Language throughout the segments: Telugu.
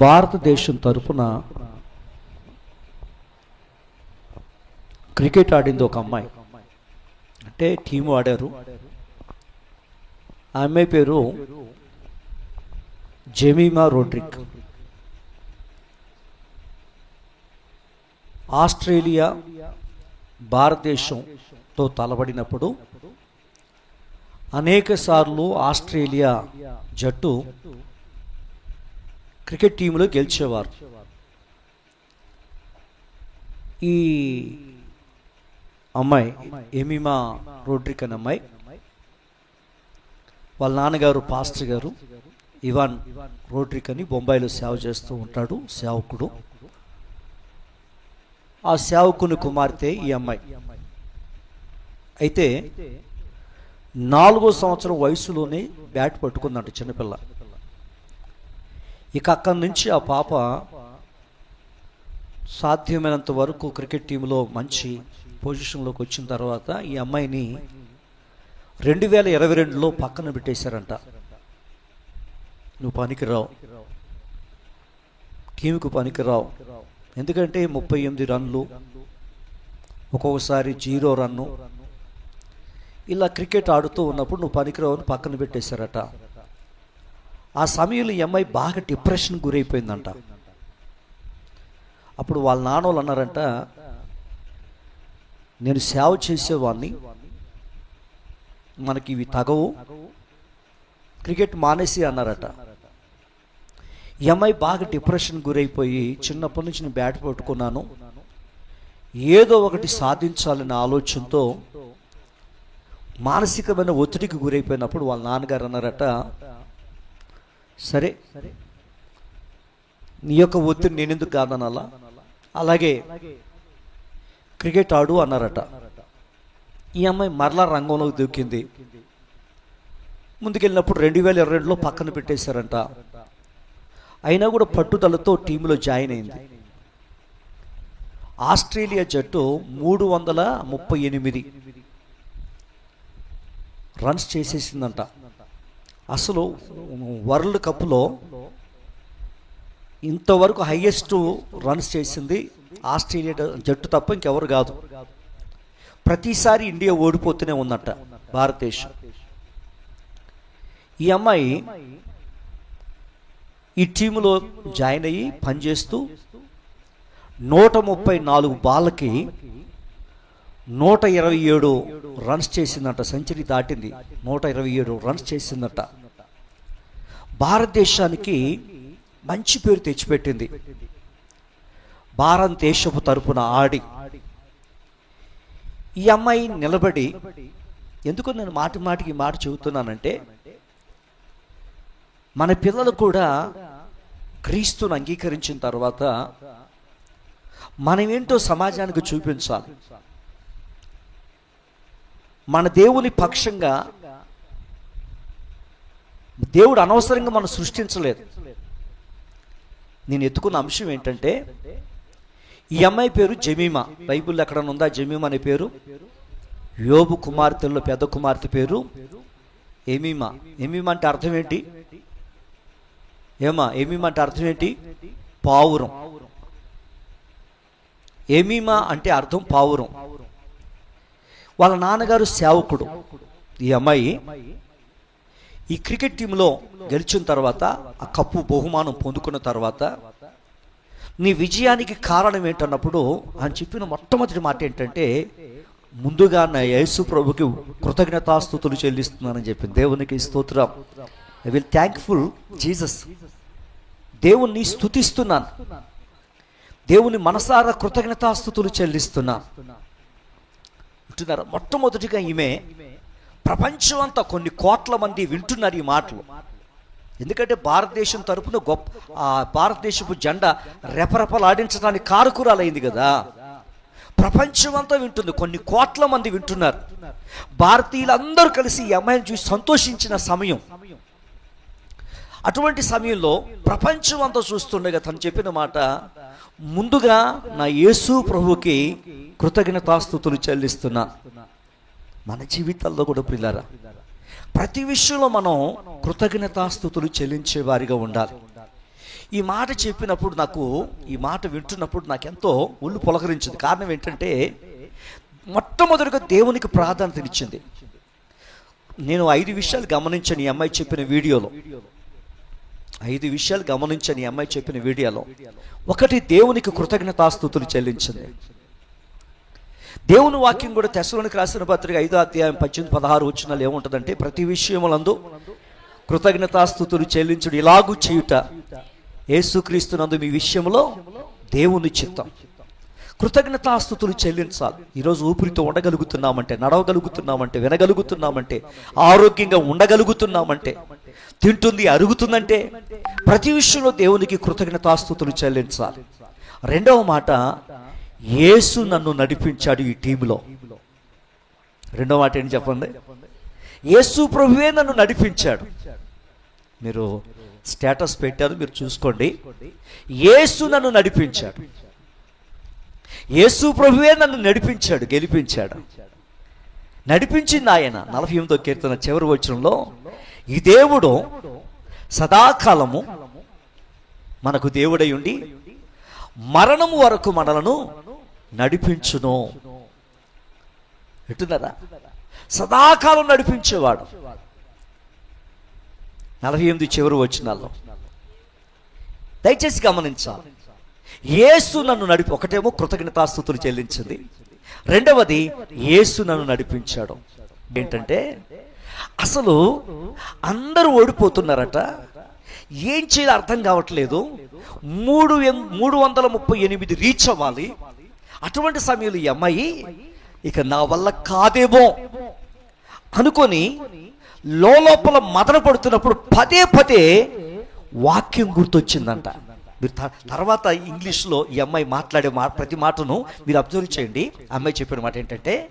భారతదేశం తరపున క్రికెట్ ఆడింది ఒక అమ్మాయి. అంటే టీం ఆడారు. ఆ అమ్మాయి పేరు జెమీమా రోడ్రిక్. ఆస్ట్రేలియా భారతదేశంతో తలబడినప్పుడు అనేక సార్లు ఆస్ట్రేలియా జట్టు క్రికెట్ టీంలో గెలిచేవారు. ఈ అమ్మాయి ఎమిమా రోడ్రిక్ అనే అమ్మాయి వాళ్ళ నాన్నగారు పాస్టర్ గారు ఇవాన్ రోడ్రిక్ అని బొంబాయిలో సేవ చేస్తూ ఉంటాడు సేవకుడు. ఆ సేవకుని కుమార్తె ఈ అమ్మాయి. అయితే నాలుగో సంవత్సరం వయసులోనే బ్యాట్ పట్టుకుందంట చిన్నపిల్ల. ఇక అక్కడి నుంచి ఆ పాప సాధ్యమైనంత వరకు క్రికెట్ టీంలో మంచి పొజిషన్లోకి వచ్చిన తర్వాత ఈ అమ్మాయిని రెండు వేల ఇరవై రెండులో పక్కన పెట్టేశారంట. నువ్వు పనికిరావు. టీంకు పనికిరావు. ఎందుకంటే ముప్పై ఎనిమిది రన్లు ఒక్కొక్కసారి జీరో రన్ను. ఇలా క్రికెట్ ఆడుతూ ఉన్నప్పుడు నువ్వు పనికిరావు అని పక్కన పెట్టేశారట. ఆ సమయంలో ఈ అమ్మాయి బాగా డిప్రెషన్ గురైపోయిందంట. అప్పుడు వాళ్ళ నాన్నోళ్ళు అన్నారంట నేను సేవ చేసేవాడిని మనకి ఇవి తగవు. క్రికెట్ మానేసి అన్నారట. ఈ అమ్మాయి బాగా డిప్రెషన్ గురైపోయి చిన్నప్పటి నుంచి నేను బ్యాట్ పట్టుకున్నాను. ఏదో ఒకటి సాధించాలనే ఆలోచనతో మానసికమైన ఒత్తిడికి గురైపోయినప్పుడు వాళ్ళ నాన్నగారు అన్నారట సరే. నీ యొక్క ఒత్తిడి నేనెందుకు కాదనాలా? అలాగే క్రికెట్ ఆడు అన్నారట. ఈ అమ్మాయి మరలా రంగంలోకి దూకింది. ముందుకెళ్ళినప్పుడు రెండు వేల ఇరవై రెండులో పక్కన పెట్టేశారంట. అయినా కూడా పట్టుదలతో టీంలో జాయిన్ అయింది. ఆస్ట్రేలియా జట్టు మూడు వందల ముప్పై ఎనిమిది రన్స్ చేసేసిందంట. అసలు వరల్డ్ కప్లో ఇంతవరకు హైయెస్ట్ రన్స్ చేసింది ఆస్ట్రేలియా జట్టు తప్ప ఇంకెవరు కాదు. ప్రతిసారి ఇండియా ఓడిపోతూనే ఉందంట భారతదేశం. ఈ అమ్మాయి ఈ టీములో జాయిన్ అయ్యి పనిచేస్తూ నూట ముప్పై నాలుగు బాళ్ళకి నూట ఇరవై ఏడు రన్స్ చేసిందట సెంచరీ దాటింది. నూట ఇరవై ఏడు రన్స్ చేసిందట. భారతదేశానికి మంచి పేరు తెచ్చిపెట్టింది. భారతదేశపు తరపున ఆడి ఈ అమ్మాయి నిలబడి ఎందుకు నేను మాటి మాటికి మాట చెబుతున్నానంటే మన పిల్లలు కూడా క్రీస్తును అంగీకరించిన తర్వాత మనమేంటో సమాజానికి చూపించాలి. మన దేవుని పక్షంగా దేవుడు అనవసరంగా మనం సృష్టించలేదు. నేను ఎత్తుకున్న అంశం ఏంటంటే ఈ అమ్మాయి పేరు జమీమా. బైబిల్లో ఎక్కడ ఉందా జమీమా అనే పేరు? యోబు కుమార్తెల్లో పెద్ద కుమార్తె పేరు ఎమీమా. ఎమీమా అంటే అర్థం ఏంటి? ఏమా ఎమీమా అంటే అర్థం ఏంటి? పావురం. ఎమీమా అంటే అర్థం పావురం. వాళ్ళ నాన్నగారు సేవకుడు. ఈ అమ్మాయి ఈ క్రికెట్ టీంలో గెలిచిన తర్వాత ఆ కప్పు బహుమానం పొందుకున్న తర్వాత నీ విజయానికి కారణం ఏంటన్నప్పుడు ఆయన చెప్పిన మొట్టమొదటి మాట ఏంటంటే ముందుగా నా యేసు ప్రభుకి కృతజ్ఞతాస్థుతులు చెల్లిస్తున్నానని చెప్పింది దేవునికి స్తోత్రం. ఐ విల్ థ్యాంక్ఫుల్ జీసస్ దేవుణ్ణి స్తుతిస్తున్నాను. దేవుని మనసారా కృతజ్ఞతాస్థుతులు చెల్లిస్తున్నాను. మొట్టమొదటిగా ఈమె ప్రపంచం అంతా కొన్ని కోట్ల మంది వింటున్నారు ఈ మాటలు. ఎందుకంటే భారతదేశం తరపున గొప్ప భారతదేశపు జెండా రెపరెపలాడించడానికి కారుకురాలైంది కదా. ప్రపంచం అంతా వింటుంది కొన్ని కోట్ల మంది వింటున్నారు. భారతీయులందరూ కలిసి ఈ అమ్మాయిని చూసి సంతోషించిన సమయం. అటువంటి సమయంలో ప్రపంచం అంతా చూస్తుండగా తను చెప్పిన మాట ముందుగా నా యేసు ప్రభుకి కృతజ్ఞతాస్థుతులు చెల్లిస్తున్నా. మన జీవితాల్లో కూడా పిల్లరా ప్రతి విషయంలో మనం కృతజ్ఞతాస్థుతులు చెల్లించే వారిగా ఉండాలి. ఈ మాట చెప్పినప్పుడు నాకు ఈ మాట వింటున్నప్పుడు నాకు ఎంతో ఒళ్ళు పులకరించింది. కారణం ఏంటంటే మొట్టమొదటిగా దేవునికి ప్రాధాన్యతనిచ్చింది నేను ఐదు విషయాలు గమనించాను ఈ అమ్మాయి చెప్పిన వీడియోలో. ఐదు విషయాలు గమనించని ఈ అమ్మాయి చెప్పిన వీడియోలో. ఒకటి దేవునికి కృతజ్ఞతాస్థుతులు చెల్లించింది. దేవుని వాక్యం కూడా తెశలోనికి రాసిన పత్రిక ఐదో అధ్యాయం పద్దెనిమిది పదహారు వచ్చినాలు ఏముంటుందంటే ప్రతి విషయములందు కృతజ్ఞతాస్థుతులు చెల్లించుడు ఇలాగూ చేయుట. ఏసుక్రీస్తునందు మీ విషయంలో దేవుని చిత్తం. కృతజ్ఞతాస్థుతులు చెల్లించాలి. ఈరోజు ఊపిరితో ఉండగలుగుతున్నామంటే నడవగలుగుతున్నామంటే వినగలుగుతున్నామంటే ఆరోగ్యంగా ఉండగలుగుతున్నామంటే తింటుంది అరుగుతుందంటే ప్రతి విషయంలో దేవునికి కృతజ్ఞతాస్థుతులు చెల్లించాలి. రెండవ మాట యేసు నన్ను నడిపించాడు ఈ టీంలో రెండవ మాట ఏంటి చెప్పండి? యేసు ప్రభువే నన్ను నడిపించాడు. మీరు స్టేటస్ పెట్టారు మీరు చూసుకోండి. యేసు నన్ను నడిపించాడు. యేసు ప్రభువే నన్ను నడిపించాడు గెలిపించాడు. నడిపించింది ఆయన. నలభై ఎనిమిదో కీర్తన చివరి వచనంలో ఈ దేవుడు సదాకాలము మనకు దేవుడై ఉండి మరణము వరకు మనలను నడిపించును. ఎట్టున్నారా? సదాకాలం నడిపించేవాడు. నలభై ఎనిమిది చివరి వచ్చినాల్లో దయచేసి గమనించాలి. యేసు నన్ను నడిపి ఒకటేమో కృతజ్ఞతాస్థుతులు చెల్లించింది. రెండవది యేసు నన్ను నడిపించాడు. ఏంటంటే అసలు అందరూ ఓడిపోతున్నారట. ఏం చేయాలో అర్థం కావట్లేదు. మూడు మూడు వందల ముప్పై ఎనిమిది రీచ్ అవ్వాలి. అటువంటి సమయంలో ఈ అమ్మాయి ఇక నా వల్ల కాదేమో అనుకొని లోపల మదన పడుతున్నప్పుడు పదే పదే వాక్యం గుర్తొచ్చిందంట. మీరు త- తర్వాత ఇంగ్లీష్లో ఈ అమ్మాయి మాట్లాడే మా ప్రతి మాటను మీరు అబ్జర్వ్ చేయండి. అమ్మాయి చెప్పిన మాట ఏంటంటే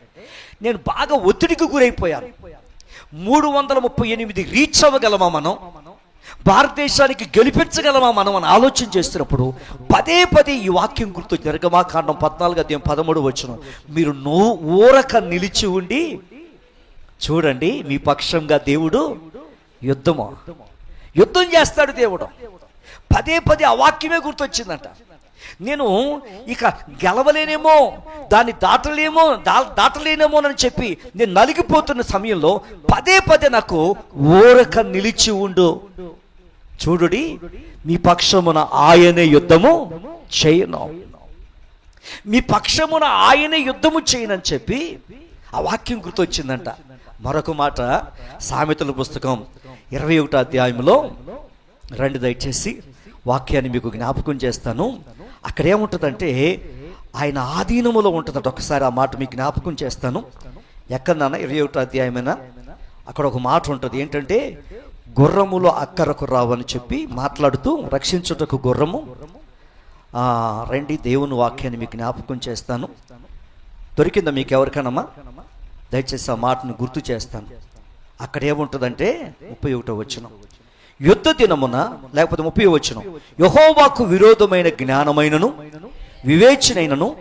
నేను బాగా ఒత్తిడికి గురైపోయాను. మూడు వందల ముప్పై ఎనిమిది రీచ్ అవ్వగలమా మనం? భారతదేశానికి గెలిపించగలమా మనం అని ఆలోచన చేస్తున్నప్పుడు పదే పదే ఈ వాక్యం గుర్తు జరగమాకాండం పద్నాలుగు అధ్యాయం పదమూడు వచ్చిన మీరు నో ఊరక నిలిచి ఉండి చూడండి మీ పక్షంగా దేవుడు యుద్ధమా. యుద్ధం చేస్తాడు దేవుడు. పదే పదే ఆ వాక్యమే గుర్తొచ్చిందంట. నేను ఇక గెలవలేనేమో దాన్ని దాటలేమో దా- దాటలేనేమో అని చెప్పి నేను నలిగిపోతున్న సమయంలో పదే పదే నాకు ఊరక నిలిచి ఉండు. చూడుడి మీ పక్షమున ఆయనే యుద్ధము చేయను. మీ పక్షమున ఆయనే యుద్ధము చేయనని చెప్పి ఆ వాక్యం గుర్తొచ్చిందంట. మరొక మాట సామెతల పుస్తకం ఇరవై ఒకటో అధ్యాయంలో రండి దయచేసి వాక్యాన్ని మీకు జ్ఞాపకం చేస్తాను. అక్కడ ఏముంటుందంటే ఆయన ఆధీనములో ఉంటుందట. ఒకసారి ఆ మాట మీకు జ్ఞాపకం చేస్తాను. ఎక్కడన్నా ఇరవై ఒకటో అధ్యాయమైనా అక్కడ ఒక మాట ఉంటుంది. ఏంటంటే గుర్రములో అక్కరకు రావని చెప్పి మాట్లాడుతూ రక్షించుటకు గుర్రము. రండి దేవుని వాక్యాన్ని మీకు జ్ఞాపకం చేస్తాను. దొరికిందా మీకు ఎవరికైనామా దయచేసి ఆ మాటను గుర్తు చేస్తాను. అక్కడ ఏముంటుందంటే ముప్పై ఒకటో వచ్చిన యుద్ధ దినమున లేకపోతే ముప్పై వచ్చిన యహోవాకు విరోధమైన జ్ఞానమైనను వివేచనైనను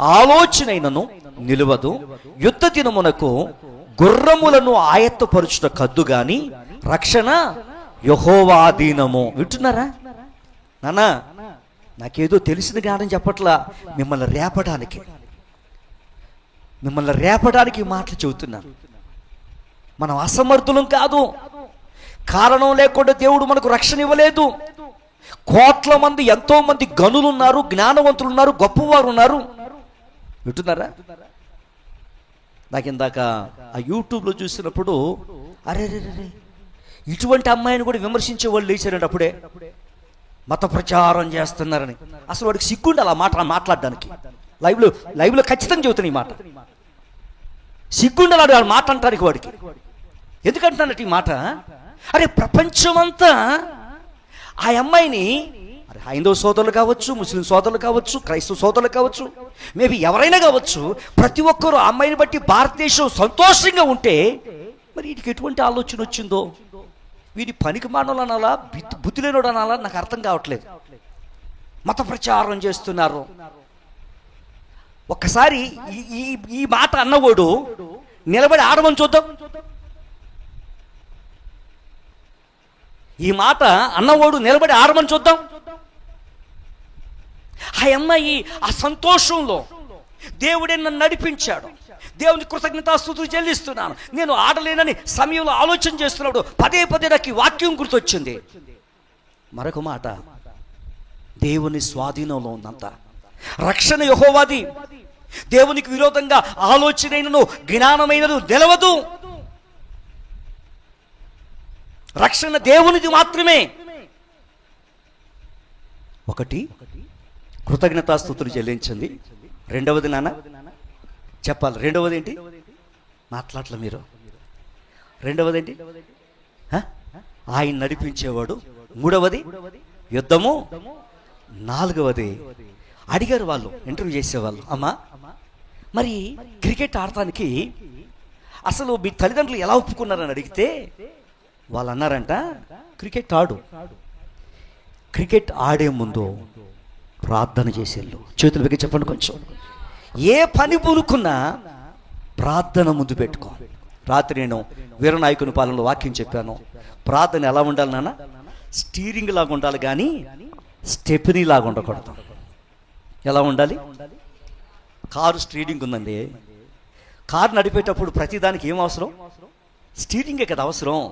ఆలోచనైనను నిలవదు. యుద్ధ దినమునకు గుర్రములను ఆయత్తపరుచుట కద్దు గాని రక్షణ యహోవాధీనము వింటున్నారా? నానా నాకేదో తెలిసిన జ్ఞానం చెప్పట్లా. మిమ్మల్ని రేపడానికి మిమ్మల్ని రేపడానికి మాటలు చెబుతున్నాను. మనం అసమర్థులం కాదు. కారణం లేకుండా దేవుడు మనకు రక్షణ ఇవ్వలేదు. కోట్ల మంది ఎంతో మంది గనులు ఉన్నారు జ్ఞానవంతులు ఉన్నారు గొప్పవారు ఉన్నారు వింటున్నారా? నాకు ఇందాక ఆ యూట్యూబ్లో చూసినప్పుడు అరే రే, రే ఇటువంటి అమ్మాయిని కూడా విమర్శించే వాళ్ళు లేచారండి అప్పుడే. మత ప్రచారం చేస్తున్నారని. అసలు వాడికి సిగ్గుండి అలా మాట మాట్లాడడానికి. లైవ్లో లైవ్లో ఖచ్చితంగా చెబుతాను ఈ మాట. సిగ్గుండాలి వాడు మాట అంటానికి వాడికి. ఎందుకంటున్నానట ఈ మాట? అరే ప్రపంచమంతా ఆ అమ్మాయిని అరే హైందవ సోదరులు కావచ్చు ముస్లిం సోదరులు కావచ్చు క్రైస్తవ సోదరులు కావచ్చు మేబీ ఎవరైనా కావచ్చు ప్రతి ఒక్కరూ ఆ అమ్మాయిని బట్టి భారతదేశం సంతోషంగా ఉంటే మరి వీటికి ఎటువంటి ఆలోచన వచ్చిందో? వీడి పనికి మానవులు అనాలా బుద్ధి- బుద్ధి లేనోడు అనాలా నాకు అర్థం కావట్లేదు. మత ప్రచారం చేస్తున్నారు. ఒక్కసారి ఈ- ఈ ఈ మాట అన్నవాడు నిలబడి ఆడమని చూద్దాం. ఈ మాట అన్నవాడు నిలబడి ఆడమని చూద్దాం. ఆ అమ్మాయి ఆ సంతోషంలో దేవుడే నన్ను నడిపించాడు. దేవుని కృతజ్ఞతాస్తుతులు చెల్లిస్తున్నాను. నేను ఆడలేనని సమయంలో ఆలోచన చేస్తున్నప్పుడు పదే పదే నాకు ఈ వాక్యం గుర్తొచ్చింది. మరొక మాట. దేవుని స్వాధీనంలో ఉందంత రక్షణ యహోవాది. దేవునికి విరోధంగా ఆలోచనైనను జ్ఞానమైనను నిలవదు. రక్షణ దేవునిది మాత్రమే. ఒకటి కృతజ్ఞతాస్తుతులు చెల్లించింది రెండవది నాన్న చెప్పాలి. రెండవది ఏంటి మాట్లాడలే మీరు. రెండవది ఏంటి ఆయన నడిపించేవాడు. మూడవది? యుద్ధము. నాలుగవది? అడిగారు వాళ్ళు ఇంటర్వ్యూ చేసేవాళ్ళు. అమ్మా మరి క్రికెట్ ఆడటానికి అసలు మీ తల్లిదండ్రులు ఎలా ఒప్పుకున్నారని అడిగితే వాళ్ళు అన్నారంట క్రికెట్ ఆడు. క్రికెట్ ఆడే ముందు ప్రార్థన చేసేళ్ళు. చేతులు పెట్టి చెప్పండి కొంచెం. ఏ పని పూనుకున్నా ప్రార్థన ముందు పెట్టుకో రాత్రి నేను వీరనాయకుని పాలనలో వాక్యం చెప్పాను. ప్రార్థన ఎలా ఉండాలి నాన్న? స్టీరింగ్ లాగా ఉండాలి కానీ స్టెప్నీ లాగా ఉండకూడదు. ఎలా ఉండాలి? కారు స్టీరింగ్ ఉందండి. కారు నడిపేటప్పుడు ప్రతిదానికి ఏం అవసరం? స్టీరింగే కదా అవసరం.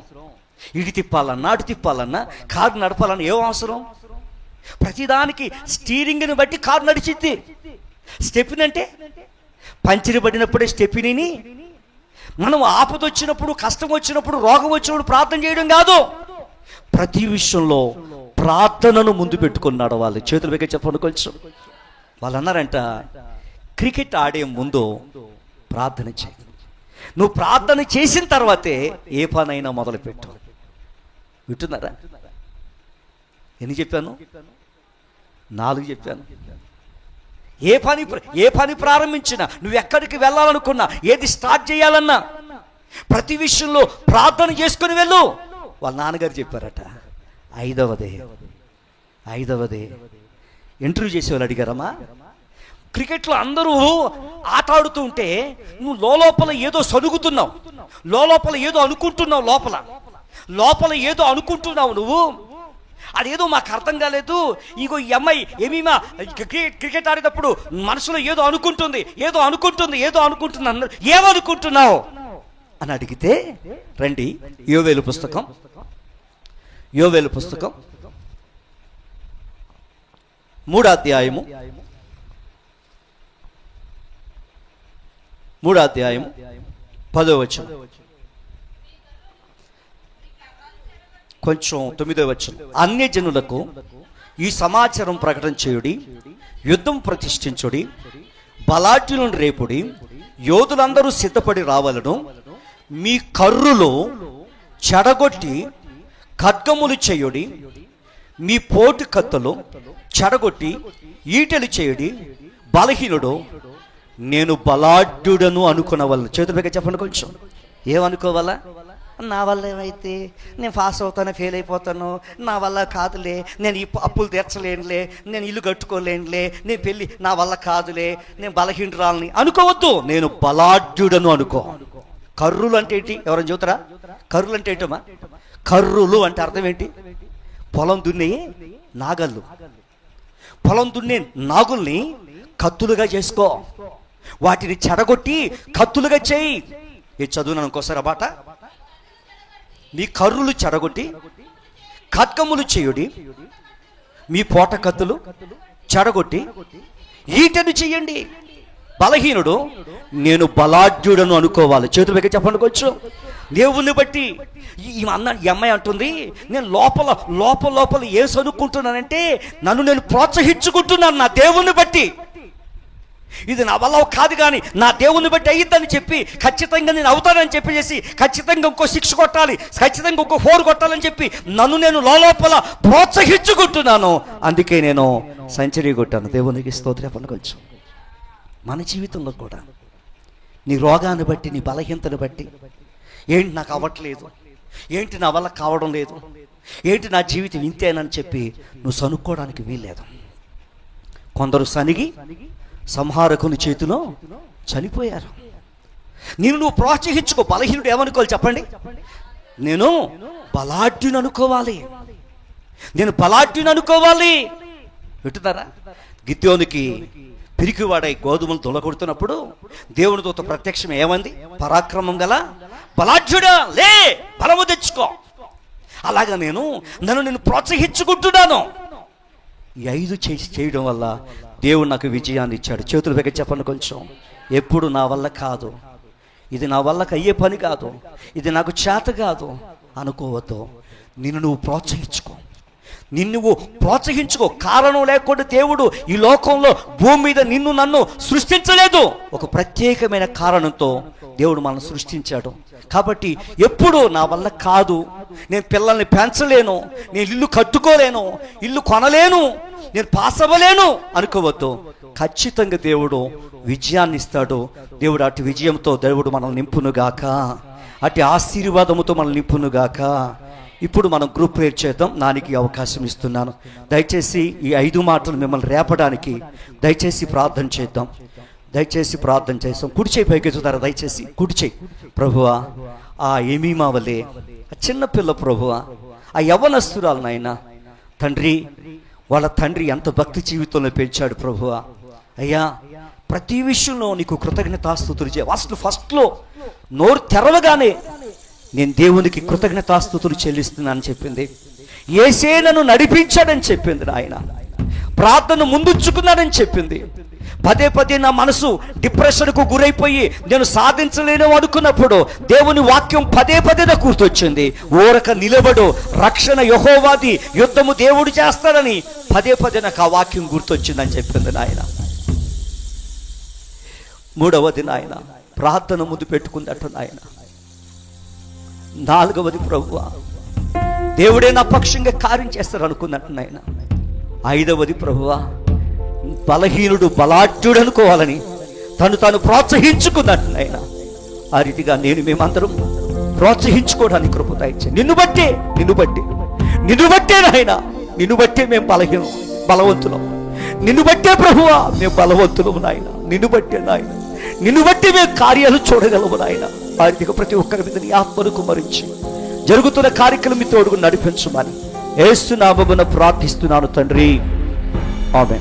ఇటు తిప్పాలన్నా అటు తిప్పాలన్నా కారు నడపాలన్నా ఏం అవసరం? ప్రతిదానికి స్టీరింగ్ని బట్టి కారు నడిచిద్ది. స్టెపిన్ అంటే పంచిరి పడినప్పుడే స్టెపినిని మనం ఆపద వచ్చినప్పుడు కష్టం వచ్చినప్పుడు రోగం వచ్చినప్పుడు ప్రార్థన చేయడం కాదు. ప్రతి విషయంలో ప్రార్థనను ముందు పెట్టుకున్నాడు వాళ్ళు చేతులు పెట్టి చెప్పండి కొంచెం. వాళ్ళు అన్నారంట క్రికెట్ ఆడే ముందు ప్రార్థన చేయి. నువ్వు ప్రార్థన చేసిన తర్వాతే ఏ పనైనా మొదలుపెట్టు. వింటున్నారా? ఎన్ని చెప్పాను? నాలుగు చెప్పాను. ఏ పని ఏ పని ప్రారంభించినా నువ్వు ఎక్కడికి వెళ్ళాలనుకున్నా ఏది స్టార్ట్ చేయాలన్నా ప్రతి విషయంలో ప్రార్థన చేసుకుని వెళ్ళు. వాళ్ళ నాన్నగారు చెప్పారట ఐదవదే ఐదవదే. ఇంటర్వ్యూ చేసేవాళ్ళు అడిగారమ్మా క్రికెట్లో అందరూ ఆట ఆడుతూ ఉంటే నువ్వు లోపల ఏదో సనుగుతున్నావు లోపల ఏదో అనుకుంటున్నావు లోపల లోపల ఏదో అనుకుంటున్నావు నువ్వు అదేదో మాకు అర్థం కాలేదు. ఇగో ఈ అమ్మాయి ఏమీమా క్రికెట్ క్రికెట్ ఆడేటప్పుడు మనసులో ఏదో అనుకుంటుంది ఏదో అనుకుంటుంది ఏదో అనుకుంటుంది అన్నారు ఏమనుకుంటున్నావు? అని అడిగితే రండి యోవేలు పుస్తకం యోవేలు పుస్తకం మూడో అధ్యాయము మూడో అధ్యాయము పదో వచ్చం కొంచెం తొమ్మిదో వచ్చిన అన్య జనులకు ఈ సమాచారం ప్రకటన చేయుడి యుద్ధం ప్రతిష్ఠించుడి బలాఢ్యులను రేపుడి యోధులందరూ సిద్ధపడి రావలను మీ కర్రులో చెడగొట్టి ఖడ్గములు చేయుడి మీ పోటు కత్తులు చెడగొట్టి ఈటెలు చేయుడి బలహీనుడు నేను బలాఢ్యుడను అనుకున్న వాళ్ళు చేతుల పైకి చెప్పండి కొంచెం. ఏమనుకోవాలా? నా వల్ల ఏమైతే? నేను పాస్ అవుతాను ఫెయిల్ అయిపోతాను. నా వల్ల కాదులే. నేను ఈ అప్పులు తీర్చలేనులే. నేను ఇల్లు కట్టుకోలేనులే. నేను పెళ్ళి నా వల్ల కాదులే. నేను బలహీనరాలని అనుకోవద్దు. నేను బలాఢ్యుడను అనుకో. కర్రులు అంటే ఏంటి? ఎవరైనా చూతారా కర్రులు అంటే ఏంటమ్మా? కర్రులు అంటే అర్థం ఏంటి? పొలం దున్నే నాగళ్ళు. పొలం దున్నే నాగుల్ని కత్తులుగా చేసుకో. వాటిని చెడగొట్టి కత్తులుగా చేయి. ఇది చదువునాను ఇంకోసారి ఆ బాట? మీ కర్రులు చెడగొట్టి ఖడ్గములు చేయుడి మీ పోట కత్తులు చెడగొట్టి ఈటను చెయ్యండి బలహీనుడు నేను బలాఢ్యుడను అనుకోవాలి. చేతులు పెట్టి చెప్పండి కొంచెం. బట్టి. ఈ- అన్న ఈ అమ్మాయి అంటుంది నేను లోపల లోపల లోపల ఏ చదువుకుంటున్నానంటే నన్ను నేను ప్రోత్సహించుకుంటున్నాను నా దేవుణ్ణి బట్టి. ఇది నా వల్ల కాదు కానీ నా దేవుని బట్టి అయ్యిద్దని చెప్పి ఖచ్చితంగా నేను అవుతానని చెప్పేసి ఖచ్చితంగా ఇంకో శిక్ష కొట్టాలి ఖచ్చితంగా ఇంకో ఫోర్ కొట్టాలని చెప్పి నన్ను నేను లోపల ప్రోత్సహించుకుంటున్నాను. అందుకే నేను సెంచరీ కొట్టాను. దేవునికి స్తోత్ర కొంచెం మన జీవితంలో కూడా నీ రోగాన్ని బట్టి నీ బలహీనతను బట్టి ఏంటి నాకు అవ్వట్లేదు? ఏంటి నా వల్ల కావడం లేదు? ఏంటి నా జీవితం ఇంతేనని చెప్పి నువ్వు సనుక్కోవడానికి వీల్లేదు. కొందరు సనిగి సంహారకుని చేతిలో చనిపోయారు. నేను నువ్వు ప్రోత్సహించుకో. బలహీనుడు ఏమనుకోవాలి చెప్పండి? నేను బలాఢ్యుని అనుకోవాలి. నేను బలాఢ్యుని అనుకోవాలి. వింటున్నారా? గిద్యోనికి పిరికివాడై గోధుమలు తొలగొడుతున్నప్పుడు దేవుని దూత ప్రత్యక్షం ఏమంది? పరాక్రమం గల బలాఢ్యుడా లే బలము తెచ్చుకో. అలాగా నేను నన్ను నేను ప్రోత్సహించుకుంటున్నాను. ఈ ఐదు చేసి చేయడం వల్ల దేవుడు నాకు విజయాన్ని ఇచ్చాడు. చేతులు పెగ చెప్పండి కొంచెం. ఎప్పుడు నా వల్ల కాదు. ఇది నా వల్ల అయ్యే పని కాదు. ఇది నాకు చేత కాదు. అనుకోవద్దు. నిన్ను నువ్వు ప్రోత్సహించుకో. నిన్ను నువ్వు ప్రోత్సహించుకో. కారణం లేకుండా దేవుడు ఈ లోకంలో భూమి మీద నిన్ను నన్ను సృష్టించలేదు. ఒక ప్రత్యేకమైన కారణంతో దేవుడు మనల్ని సృష్టించాడు. కాబట్టి ఎప్పుడు నా వల్ల కాదు. నేను పిల్లల్ని పెంచలేను. నేను ఇల్లు కట్టుకోలేను. ఇల్లు కొనలేను. నేను పాస్ అవ్వలేను. అనుకోవద్దు. ఖచ్చితంగా దేవుడు విజయాన్ని ఇస్తాడు. దేవుడు అటు విజయంతో దేవుడు మనల్ని నింపునుగాక అటు ఆశీర్వాదముతో మనల్ని నింపునుగాక ఇప్పుడు మనం గ్రూప్ ప్రేర్ చేద్దాం. నానికి అవకాశం ఇస్తున్నాను. దయచేసి ఈ ఐదు మాటలు మిమ్మల్ని రేపడానికి దయచేసి ప్రార్థన చేద్దాం. దయచేసి ప్రార్థన చేస్తాం. కుడి పైకి పైకెత్తుతారా దయచేసి కుడి ప్రభువా ఆ ఏమీమా వలే ఆ చిన్నపిల్ల ప్రభువా ఆ యవ్వనస్తురాలు నాయన తండ్రి వాళ్ళ తండ్రి ఎంత భక్తి జీవితంలో పెంచాడు ప్రభువా. అయ్యా ప్రతి విషయంలో నీకు కృతజ్ఞతాస్తుతులు చే ఫస్ట్ ఫస్ట్లో నోరు తెరవగానే నేను దేవునికి కృతజ్ఞతాస్తుతులు చెల్లిస్తున్నానని చెప్పింది. ఏసే నన్ను నడిపించాడని చెప్పింది ఆయన ప్రార్థన ముందుచ్చుకున్నాడని చెప్పింది. పదే పదే నా మనసు డిప్రెషన్కు గురైపోయి నేను సాధించలేను అనుకున్నప్పుడు దేవుని వాక్యం పదే పదే నా గుర్తొచ్చింది. ఊరక నిలబడు రక్షణ యహోవాది యుద్ధము దేవుడు చేస్తాడని పదే పదే నాకు ఆ వాక్యం గుర్తొచ్చిందని చెప్పింది నాయన. మూడవది నాయన ప్రార్థన ముందు పెట్టుకుందట నాయన. నాలుగవది ప్రభువ దేవుడే నా పక్షంగా కార్యం చేస్తారు అనుకున్నట్టు నాయన. ఐదవది ప్రభువా బలహీనుడు బలాఢ్యుడు అనుకోవాలని తను తాను ప్రోత్సహించుకున్నట్టు నాయన. ఆ రీతిగా నేను మేమందరం ప్రోత్సహించుకోవడానికి కృప నిన్ను బట్టే నిన్ను బట్టి నిన్ను బట్టే నాయన నిన్ను బట్టే మేము బలహీనం బలవంతులం. నిన్ను బట్టే ప్రభువా మేము బలవంతులం నాయన. నిన్ను బట్టే నాయన. నిన్ను బట్టి మేము కార్యాలు చూడగలము నాయన. ఆ ప్రతి ఒక్కరి మీద నీ ఆత్మను కుమరించి జరుగుతున్న కార్యక్రమం తోడుగు నడిపించమని ఏస్తున్నామమున ప్రార్థిస్తున్నాను తండ్రి. ఆమె